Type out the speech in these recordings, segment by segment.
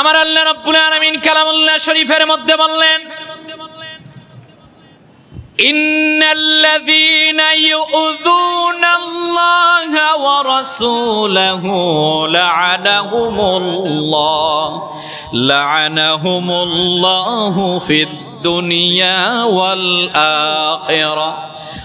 আমার আল্লাহ রব্বুল আলামিন কালামুল্লাহ শরীফের মধ্যে বললেন إن الذين يؤذون الله ورسوله لعنهم الله لعنهم الله في الدنيا والآخرة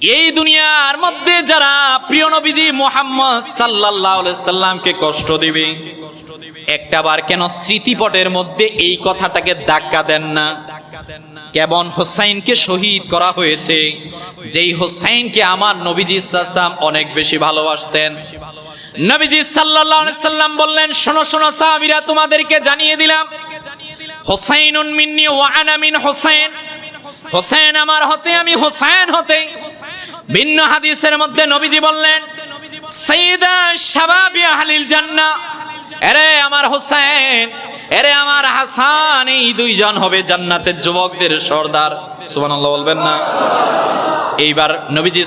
এই দুনিয়ার মধ্যে যারা প্রিয় নবীজি মোহাম্মদ আলাইহি সাল্লামকে কষ্ট দিবে একটা বার কেন স্মৃতিপটের মধ্যে এই কথাটাকে ধাক্কা দেন না? কেবন হোসাইনকে শহীদ করা হয়েছে, যেই হোসাইনকে আমার নবীজি সাল্লাম অনেক বেশি ভালোবাসতেন। নবীজি আলাইহি সাল্লাম বললেন, শোনো শোনো সাহাবীরা, তোমাদেরকে জানিয়ে দিলাম, হোসাইনুন মিন্নি ওয়া আনা মিন হোসেন হোসেন আমার হতে, আমি হোসেন হতে। ভিন্ন হাদিসের মধ্যে নবীজি বললেন জান্নাহ। এরে আমার এরে আমার হাসান, এই দুইজন হবে জান্নাতের যুবকদের সর্দার। বলবেন না? এইবার নবীজি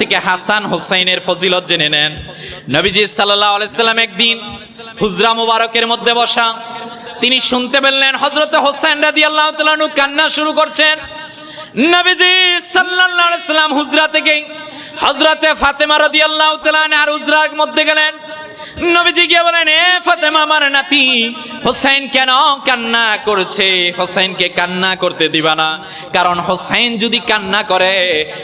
থেকে হাসান হোসাইনের ফজিলত জেনে নেন। নবীজি সাল্লাল্লাহু আলাইহি সাল্লাম একদিন হুজরা মুবারকের মধ্যে বসা, তিনি শুনতে পেলেন হযরতে হোসেন রাদিয়াল্লাহু তাআলা নু কান্না শুরু করছেন। নবীজি সাল্লাল্লাহু আলাইহি সাল্লাম হুজরা থেকে হযরতে ফাতেমা রাদিয়াল্লাহু তাআলা আর হুজরার মধ্যে গেলেন। নবীজি গিয়ে বলেন, এ ফাতেমা, আমার নাতি হোসেন কেন কান্না করছে? হোসেনকে কান্না করতে দিবা না। কারণ হোসেন যদি কান্না করে,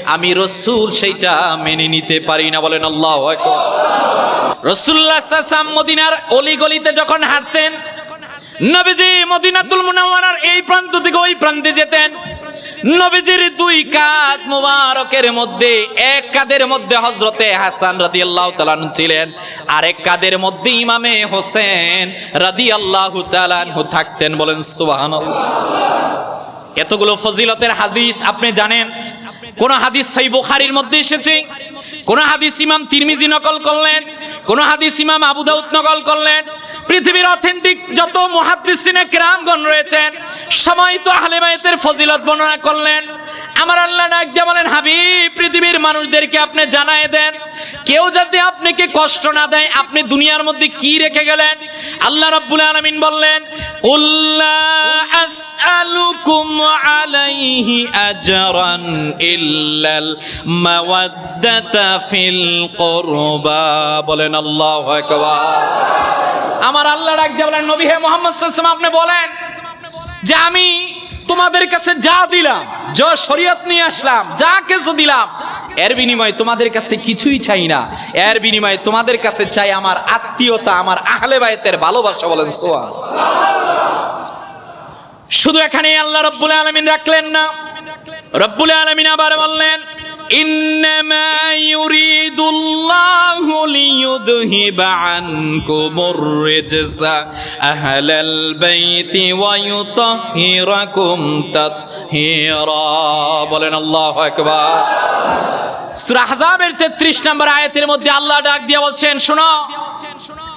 আমি রসুল সেইটা মেনে নিতে পারি না। বলেন, আল্লাহ রসুল্লাহ সাসাম মদিনার অলিগলিতে যখন হাঁটতেন, নবীজি মদিনাতুল মুনাওয়ারার এই প্রান্ত থেকে ওই প্রান্তে যেতেন। নবীজির দুই কাঁধ মুবারকের মধ্যে, এক কাদের মধ্যে হজরতে হাসান রাদি আল্লাহ তালান ছিলেন, আরেক কাদের মধ্যে ইমামে হোসেন রাদি আল্লাহ তালানহু থাকতেন। বলেন সুবাহান এতগুলো ফজিলতের হাদিস আপনি জানেন? কোন হাদিস সেই বুখারির মধ্যে এসেছে? কোন হাদিস ইমাম তিরমিজি নকল করলেন? কোন হাদিস ইমাম আবু দাউদ নকল করলেন? পৃথিবীর অথেন্টিক যত মুহাদ্দিসিনে কেরামগণ রয়েছেন সবাই তো আহলে বাইতের ফজিলত বর্ণনা করলেন। আমার আল্লাহ ডাক দিয়ে বলেন, হাবিব, পৃথিবীর মানুষদেরকে আপনি জানায় দেন। কেউ যাতে আপনাকে কষ্ট না দেয়, আপনি দুনিয়ার মধ্যে কি রেখে গেলেন? আল্লাহ রাব্বুল আলামিন বললেন উল্লা আসআলুকুম আলাইহি আজরান ইল্লাল মাওয়াদ্দাতা ফিল কুরবা। বলেন, আল্লাহু আকবার। আমার আল্লাহ ডাক দিয়ে বলেন, নবী হে মোহাম্মদ সাল্লাল্লাহু আলাইহি আপনি বলেন যে আমি তোমাদের কাছে যা দিলাম, যা শরীয়ত নিয়ে আসলাম, যা কিছু দিলাম, এর বিনিময়ে তোমাদের কাছে কিছুই চাই না। এর বিনিময়ে তোমাদের কাছে চাই আমার আত্মীয়তা, আমার আহলে বায়তের ভালোবাসা বলেন সোয়া। শুধু এখানে আল্লাহ রব্বুল আলমিন রাখলেন না। রব্বুল আলমিন আবার বললেন إنما يريد الله ليذهب عنكم الرجس أهل البيت ويطهركم تطهيرا বলেন আল্লাহু আকবার সূরা আহজাবের 33 নম্বর আয়াতের মধ্যে আল্লাহ ডাক দিয়ে বলছেন শোনো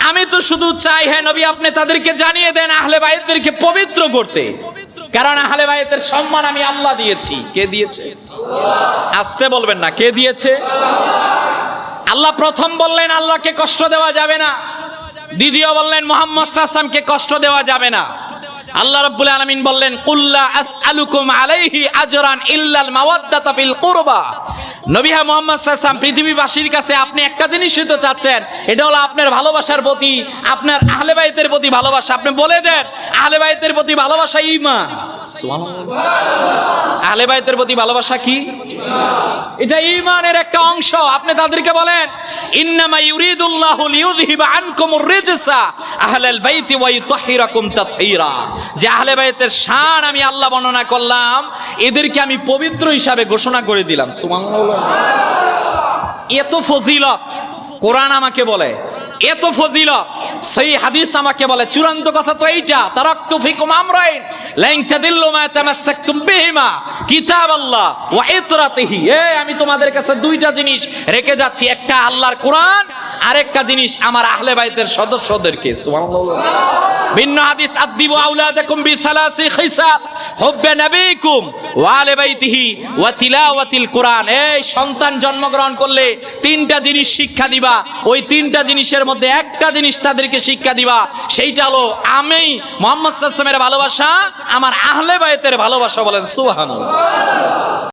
আমি তো শুধু চাই হ্যাঁ নবী আপনি তাদেরকে জানিয়ে দেন আহলে বাইতদেরকে পবিত্র করতে কারণ আহলে বাইতের সম্মান আমি আল্লাহ দিয়েছি। কে দিয়েছে? আসতে বলবেন না, কে দিয়েছে? আল্লাহ প্রথম বললেন, আল্লাহকে কষ্ট দেওয়া যাবে না। দ্বিতীয় বললেন, মোহাম্মদ সাল্লামকে কষ্ট দেওয়া যাবে না। আল্লাহ রাব্বুল আলামিন বললেন কুল্লা আসআলুকুম আলাইহি আজরান ইল্লাল মাওয়াদ্দাতা ফিল কুরবা। নবী মুহাম্মদ সাল্লাম পৃথিবীবাসীর কাছে আপনি একটা জিনিস তো চাচ্ছেন, এটা হলো আপনার ভালোবাসার প্রতি, আপনার আহলে বাইতের প্রতি ভালোবাসা। আপনি বলে দেন, আহলে বাইতের প্রতি ভালোবাসা ঈমান আহলে বাইতের প্রতি ভালোবাসা কি? এটা ইমানের একটা অংশ। আপনি তাদেরকে বলেন, ইন্নামা ইউরিদুল্লাহু লিইউযহিবা আনকুমুর রিজসা আহলাল বাইতি ওয়া ইউতাহহিরাকুম তাতহীরা। যে আহলে বাইতের শান আমি আল্লাহ বর্ণনা করলাম, এদেরকে আমি পবিত্র হিসাবে ঘোষণা করে দিলাম। সুবহানাল্লাহ। এত ফজিলত। কোরআন আমাকে বলে এত ফজিলত। সেই হাদিস আমাকে বলে, চূড়ান্ত কথা তো এইটা, তারাক্তু ফিকুম আমরাইন লাইন তাদিল্লু মা তামাসসাকতুম বিহিমা, কিতাবাল্লাহ ওয়া ইতরাতিহি। এ, আমি তোমাদের কাছে দুইটা জিনিস রেখে যাচ্ছি, একটা আল্লাহর কোরআন, আরেকটা জিনিস আমার আহলে বাইতের সদস্যদেরকে। সুবহানাল্লাহ। ভিন্ন হাদিস আদিবু আউলাদাকুম বিসালাসি খিসাল হুব্বে নবীকুম ওয়া আলে বাইতিহি ওয়া তিলাওয়াতিল কোরআন। এই সন্তান জন্মগ্রহণ করলে তিনটা জিনিস শিক্ষা দিবা। ওই তিনটা জিনিসের মধ্যে একটা জিনিস তাদেরকে শিক্ষা দিবা। সেইটা হলো আমি মোহাম্মদ ওয়াসাল্লামের ভালোবাসা, আমার আহলে বাইতের ভালোবাসা বলেন সুবহানাল্লাহ।